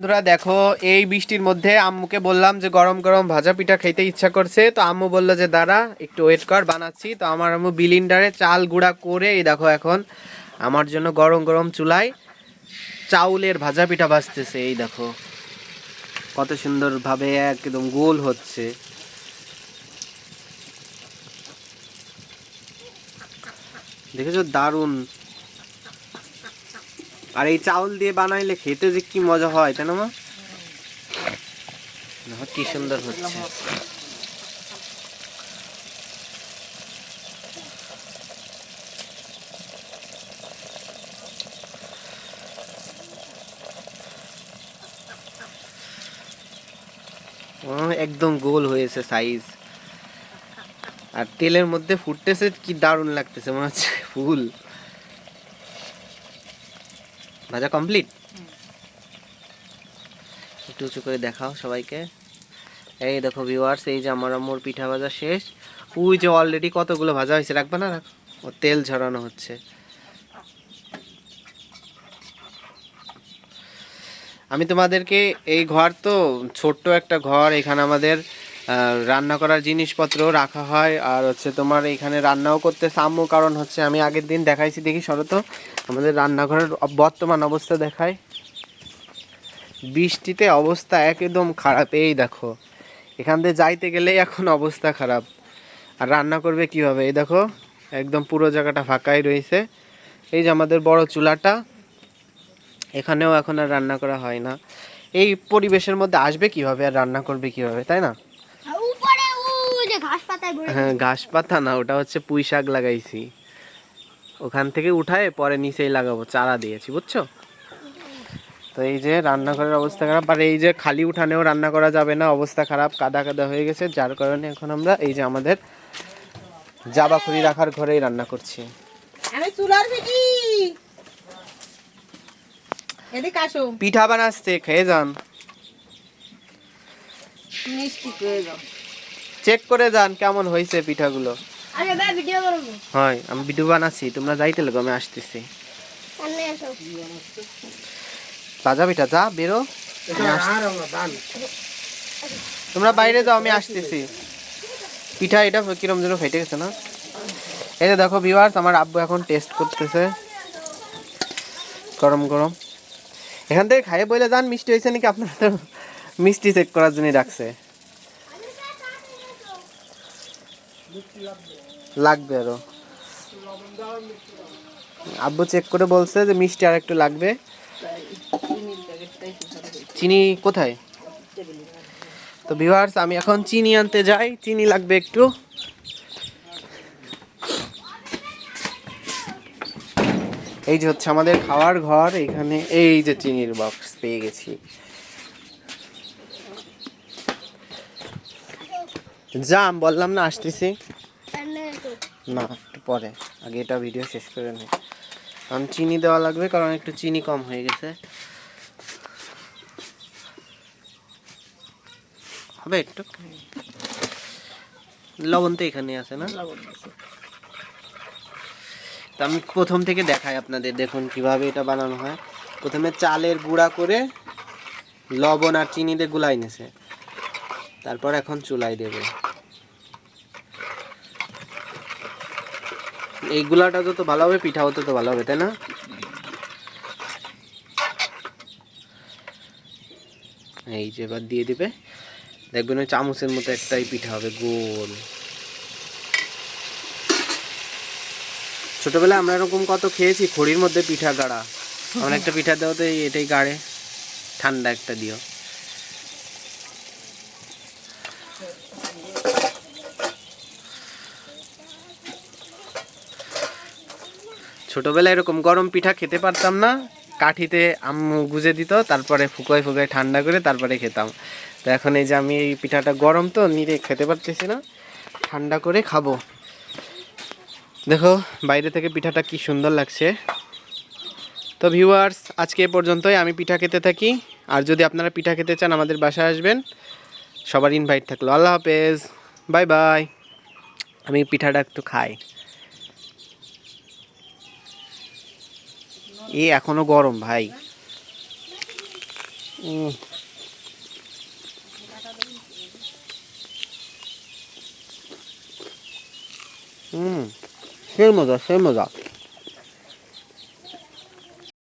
বন্ধুরা, দেখো, এই বৃষ্টির মধ্যে আম্মুকে বললাম যে গরম গরম ভাজা পিঠা খেতে ইচ্ছা করছে। তো আম্মু বলল যে, দাঁড়া, একটু ওয়েট কর, বানাচ্ছি। তো আমার আম্মু বিলিন্ডারে চাল গুঁড়া করে, এই দেখো এখন আমার জন্য গরম গরম চুলায় চাউলের ভাজা পিঠা ভাজতেছে। এই দেখো, কত সুন্দরভাবে একদম গোল হচ্ছে। দেখেছ? দারুণ আর এই চাউল দিয়ে বানাইলে খেতে যে কি মজা হয় তাই না মা? কি সুন্দর হচ্ছে। একদম গোল হয়েছে সাইজ আর তেলের মধ্যে ফুটতেছে কি দারুণ লাগতেছে মনে হচ্ছে ফুল। ভাজা কমপ্লিট একটু উঁচু করে দেখাও সবাইকে। এই দেখো ভিউয়ার্স এই যে আমার আম্মুর পিঠা ভাজা শেষ। ওই যে অলরেডি কতগুলো ভাজা হয়েছে, রাখবে না ও তেল ঝরানো হচ্ছে। আমি তোমাদেরকে এই ঘর তো, ছোট্ট একটা ঘর, এখানে আমাদের রান্না করার জিনিসপত্র রাখা হয়। আর হচ্ছে তোমার এখানে রান্নাও করতে সাম্য কারণ হচ্ছে আমি আগের দিন দেখাইছি দেখি শরত আমাদের রান্নাঘরের বর্তমান অবস্থা দেখায়। বৃষ্টিতে অবস্থা একদম খারাপ। এই দেখো, এখান দিয়ে যাইতে গেলেই এখন অবস্থা খারাপ। আর রান্না করবে কীভাবে? এই দেখো, একদম পুরো জায়গাটা ফাঁকাই রয়েছে। এই যে আমাদের বড় চুলাটা, এখানেও এখন আর রান্না করা হয় না। এই পরিবেশের মধ্যে আসবে কীভাবে? আর রান্না করবে কীভাবে? তাই না আর উপরে ওই যে ঘাস পাতায় ভরে হ্যাঁ ঘাস পাতা না ওটা হচ্ছে পুঁই শাক লাগাইছি। ওখান থেকে উঠায় পরে নিচেই লাগাবো চারা দিয়েছি বুঝছ? তো এই যে রান্নাঘরের অবস্থা খারাপ আর এই যে খালি উঠানেও রান্না করা যাবে না অবস্থা খারাপ কাদা কাদা হয়ে গেছে যার কারণে এখন আমরা এই যে আমাদের জাবা খুঁড়ি রাখার ঘরেই রান্না করছি। আমি চুলার পিঠি! এদিকে আসো। পিঠা বানাচ্ছে খেয়ে যান। মিষ্টি করে দাও চেক করে যান কেমন হয়েছে পিঠাগুলো। হয় আমি ভিডিও বানাচ্ছি তোমরা যাইতে লাগো আমি আসতেছি। সামনে এসো ভাজা পিঠা যা বেরো। তোমরা বাইরে যাও আমি আসতেছি। পিঠা এটা কিরম যেন ফেটে গেছে না? এই যে দেখো ভিউয়ার্স আমার আব্বু এখন টেস্ট করতেছে। গরম গরম। এখান থেকে খাইয়ে বলে যান মিষ্টি হয়েছে নাকি আপনারা তো মিষ্টি চেক করার জন্য রাখছে। লাগবে আরও। আব্বু চেক করে বলছে যে মিষ্টি আর একটু লাগবে। চিনি কোথায়? তো ভিউয়ার্স আমি এখন চিনি আনতে যাই। চিনি লাগবে একটু। এই যে হচ্ছে আমাদের খাওয়ার ঘর, এখানে এই যে চিনির বক্স পেয়ে গেছি। যাম বললাম না আসতেছি। না একটু পরে। আগে এটা ভিডিও শেষ করে নে। কারণ চিনি দেওয়া লাগবে কারণ একটু চিনি কম হয়ে গেছে। হবে একটু? লবণ তো এখানে আছে না? তো আমি প্রথম থেকে দেখাই আপনাদের দেখুন কীভাবে এটা বানানো হয়। প্রথমে চালের গুঁড়া করে লবণ আর চিনি দিয়ে গুলাই নিছে। তারপর এখন চুলাই দেবে। এই গুলাটা যত ভালো হবে পিঠা হতে তো ভালো হবে, তাই না? এই যে এবার দিয়ে দিবে। দেখবেন ওই চামচের মতো একটাই পিঠা হবে, গোল। ছোটবেলায় আমরা এরকম কত খেয়েছি, খড়ির মধ্যে পিঠা গাড়া। আমার একটা পিঠা দেওয়া তো এটাই গাড়ে। ঠান্ডা একটা দিও। ছোটবেলায় এরকম গরম পিঠা খেতে পারতাম না। কাঠিতে আম্মু গুজে দিত, তারপরে ফুকোয় ফুকোয় ঠান্ডা করে তারপরে খেতাম। তো এখন এই যে আমি এই পিঠাটা গরম তো নিয়ে খেতে পারতেছি না। ঠান্ডা করে খাব। দেখো, বাইরে থেকে পিঠাটা কি সুন্দর লাগছে। তো ভিউয়ার্স আজকে এ পর্যন্তই। আমি পিঠা খেতে থাকি। আর যদি আপনারা পিঠা খেতে চান, আমাদের বাসায় আসবেন। সবার ইনভাইট থাকল। আল্লাহ হাফেজ। Bye bye. আমি পিঠাটা একটু খাই। এ এখনও গরম ভাই। হুম সে মজা সে মজা।